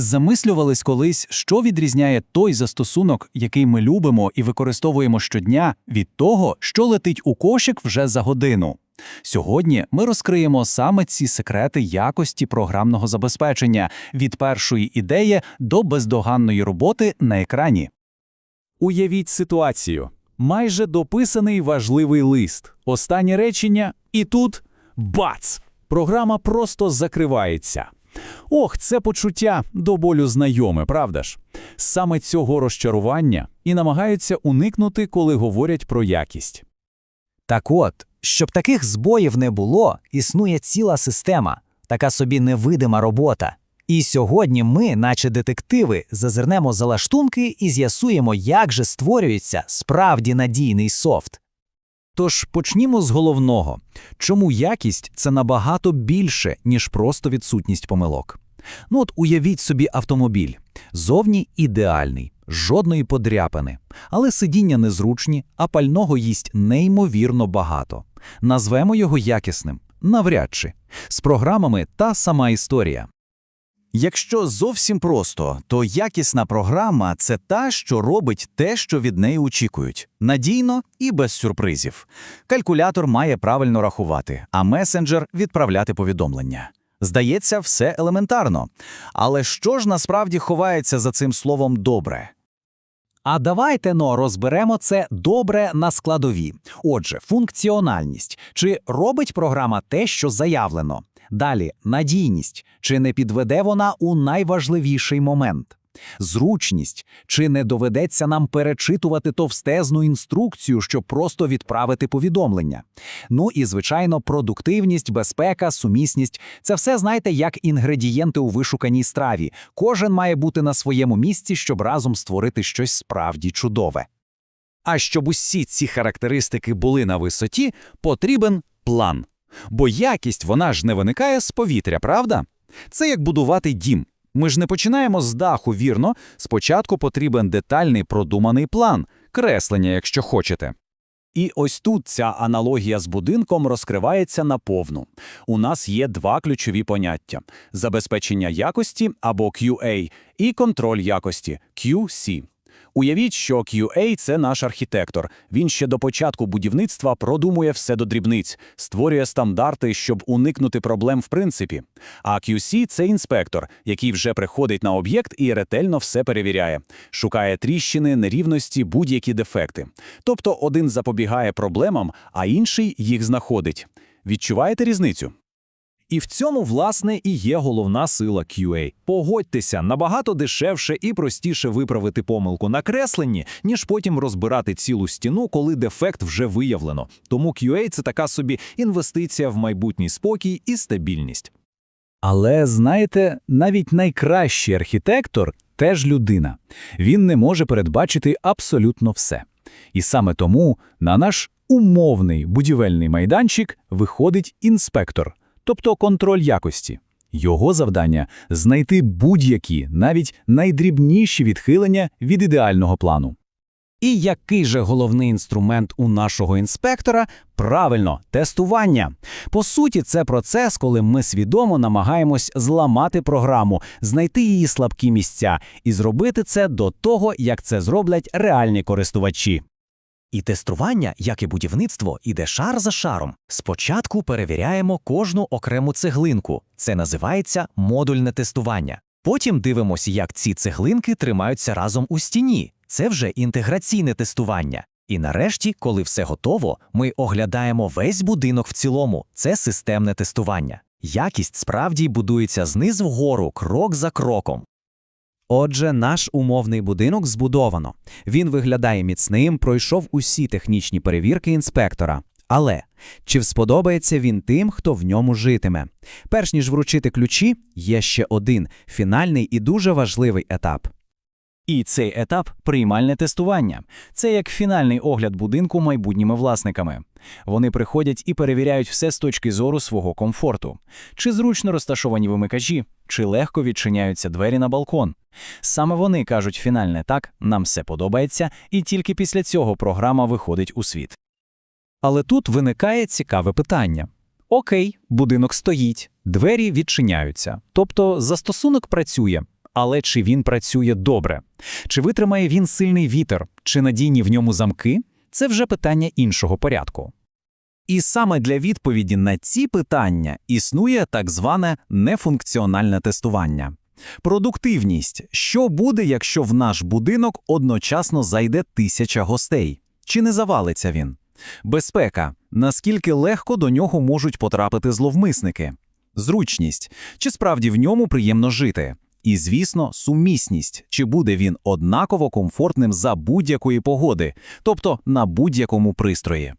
Замислювались колись, що відрізняє той застосунок, який ми любимо і використовуємо щодня, від того, що летить у кошик вже за годину. Сьогодні ми розкриємо саме ці секрети якості програмного забезпечення від першої ідеї до бездоганної роботи на екрані. Уявіть ситуацію. Майже дописаний важливий лист. Останнє речення, і тут бац! Програма просто закривається. Ох, це почуття до болю знайоме, правда ж? Саме цього розчарування і намагаються уникнути, коли говорять про якість. Так от, щоб таких збоїв не було, існує ціла система, така собі невидима робота. І сьогодні ми, наче детективи, зазирнемо за лаштунки і з'ясуємо, як же створюється справді надійний софт. Тож почнімо з головного. Чому якість це набагато більше, ніж просто відсутність помилок? Ну от уявіть собі автомобіль. Зовні ідеальний, жодної подряпини. Але сидіння незручні, а пального їсть неймовірно багато. Назвемо його якісним. Навряд чи. З програмами та сама історія. Якщо зовсім просто, то якісна програма це та, що робить те, що від неї очікують, надійно і без сюрпризів. Калькулятор має правильно рахувати, а месенджер відправляти повідомлення. Здається, все елементарно. Але що ж насправді ховається за цим словом добре? А давайте но розберемо це добре на складові. Отже, функціональність. Чи робить програма те, що заявлено? Далі надійність, чи не підведе вона у найважливіший момент? Зручність, чи не доведеться нам перечитувати товстезну інструкцію, щоб просто відправити повідомлення? Ну і, звичайно, продуктивність, безпека, сумісність це все знаєте як інгредієнти у вишуканій страві. Кожен має бути на своєму місці, щоб разом створити щось справді чудове. А щоб усі ці характеристики були на висоті, потрібен план. Бо якість вона ж не виникає з повітря, правда? Це як будувати дім. Ми ж не починаємо з даху, вірно. Спочатку потрібен детальний продуманий план, креслення, якщо хочете. І ось тут ця аналогія з будинком розкривається наповну. У нас є два ключові поняття: забезпечення якості або QA і контроль якості QC. Уявіть, що QA – це наш архітектор. Він ще до початку будівництва продумує все до дрібниць, створює стандарти, щоб уникнути проблем в принципі. А QC – це інспектор, який вже приходить на об'єкт і ретельно все перевіряє, шукає тріщини, нерівності, будь-які дефекти. Тобто один запобігає проблемам, а інший їх знаходить. Відчуваєте різницю? І в цьому, власне, і є головна сила QA. Погодьтеся, набагато дешевше і простіше виправити помилку на кресленні, ніж потім розбирати цілу стіну, коли дефект вже виявлено. Тому QA – це така собі інвестиція в майбутній спокій і стабільність. Але знаєте, навіть найкращий архітектор теж людина. Він не може передбачити абсолютно все. І саме тому на наш умовний будівельний майданчик виходить інспектор, тобто контроль якості. Його завдання знайти будь-які, навіть найдрібніші відхилення від ідеального плану. І який же головний інструмент у нашого інспектора? Правильно, тестування. По суті, це процес, коли ми свідомо намагаємось зламати програму, знайти її слабкі місця і зробити це до того, як це зроблять реальні користувачі. І тестування, як і будівництво, іде шар за шаром. Спочатку перевіряємо кожну окрему цеглинку. Це називається модульне тестування. Потім дивимося, як ці цеглинки тримаються разом у стіні. Це вже інтеграційне тестування. І нарешті, коли все готово, ми оглядаємо весь будинок в цілому. Це системне тестування. Якість справді будується знизу вгору, крок за кроком. Отже, наш умовний будинок збудовано. Він виглядає міцним, пройшов усі технічні перевірки інспектора. Але чи сподобається він тим, хто в ньому житиме? Перш ніж вручити ключі, є ще один фінальний і дуже важливий етап. І цей етап приймальне тестування. Це як фінальний огляд будинку майбутніми власниками. Вони приходять і перевіряють все з точки зору свого комфорту. Чи зручно розташовані вимикачі, чи легко відчиняються двері на балкон. Саме вони кажуть фінальне так, нам все подобається, і тільки після цього програма виходить у світ. Але тут виникає цікаве питання. Окей, будинок стоїть, двері відчиняються, тобто застосунок працює. Але чи він працює добре? Чи витримає він сильний вітер, чи надійні в ньому замки? Це вже питання іншого порядку. І саме для відповіді на ці питання існує так зване нефункціональне тестування. Продуктивність. Що буде, якщо в наш будинок одночасно зайде тисяча гостей? Чи не завалиться він? Безпека. Наскільки легко до нього можуть потрапити зловмисники? Зручність. Чи справді в ньому приємно жити? І, звісно, сумісність. Чи буде він однаково комфортним за будь-якої погоди, тобто на будь-якому пристрої?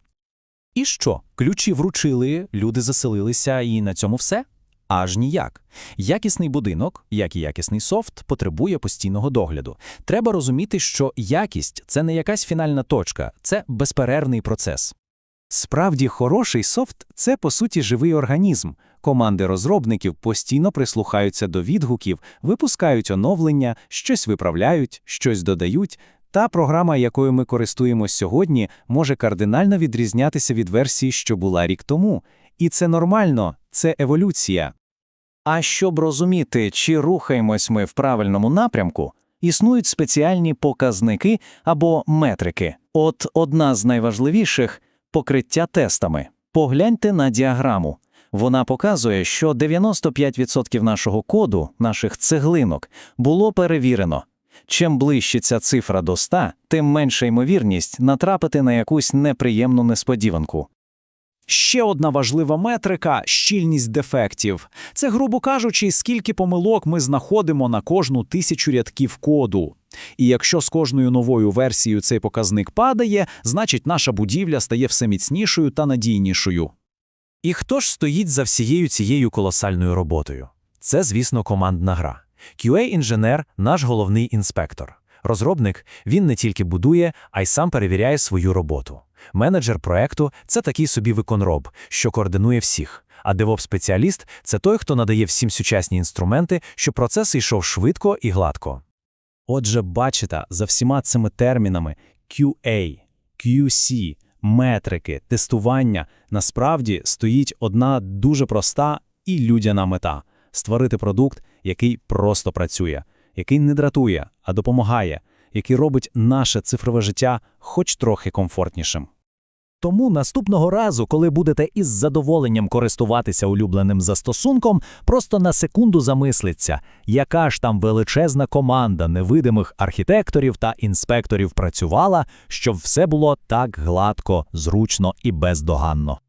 І що? Ключі вручили, люди заселилися, і на цьому все? Аж ніяк. Якісний будинок, як і якісний софт, потребує постійного догляду. Треба розуміти, що якість це не якась фінальна точка, це безперервний процес. Справді, хороший софт це по суті живий організм. Команди розробників постійно прислухаються до відгуків, випускають оновлення, щось виправляють, щось додають. Та програма, якою ми користуємось сьогодні, може кардинально відрізнятися від версії, що була рік тому. І це нормально, це еволюція. А щоб розуміти, чи рухаємось ми в правильному напрямку, існують спеціальні показники або метрики. От одна з найважливіших покриття тестами. Погляньте на діаграму. Вона показує, що 95% нашого коду, наших цеглинок, було перевірено. Чим ближче ця цифра до 100, тим менша ймовірність натрапити на якусь неприємну несподіванку. Ще одна важлива метрика щільність дефектів. Це, грубо кажучи, скільки помилок ми знаходимо на кожну тисячу рядків коду. І якщо з кожною новою версією цей показник падає, значить наша будівля стає все міцнішою та надійнішою. І хто ж стоїть за всією цією колосальною роботою? Це, звісно, командна гра. QA-інженер – наш головний інспектор. Розробник він не тільки будує, а й сам перевіряє свою роботу. Менеджер проекту це такий собі виконроб, що координує всіх. А DevOps-спеціаліст – це той, хто надає всім сучасні інструменти, щоб процес йшов швидко і гладко. Отже, бачите, за всіма цими термінами QA, QC, метрики, тестування насправді стоїть одна дуже проста і людяна мета створити продукт, який просто працює, який не дратує, а допомагає, який робить наше цифрове життя хоч трохи комфортнішим. Тому наступного разу, коли будете із задоволенням користуватися улюбленим застосунком, просто на секунду замислиться, яка ж там величезна команда невидимих архітекторів та інспекторів працювала, щоб все було так гладко, зручно і бездоганно.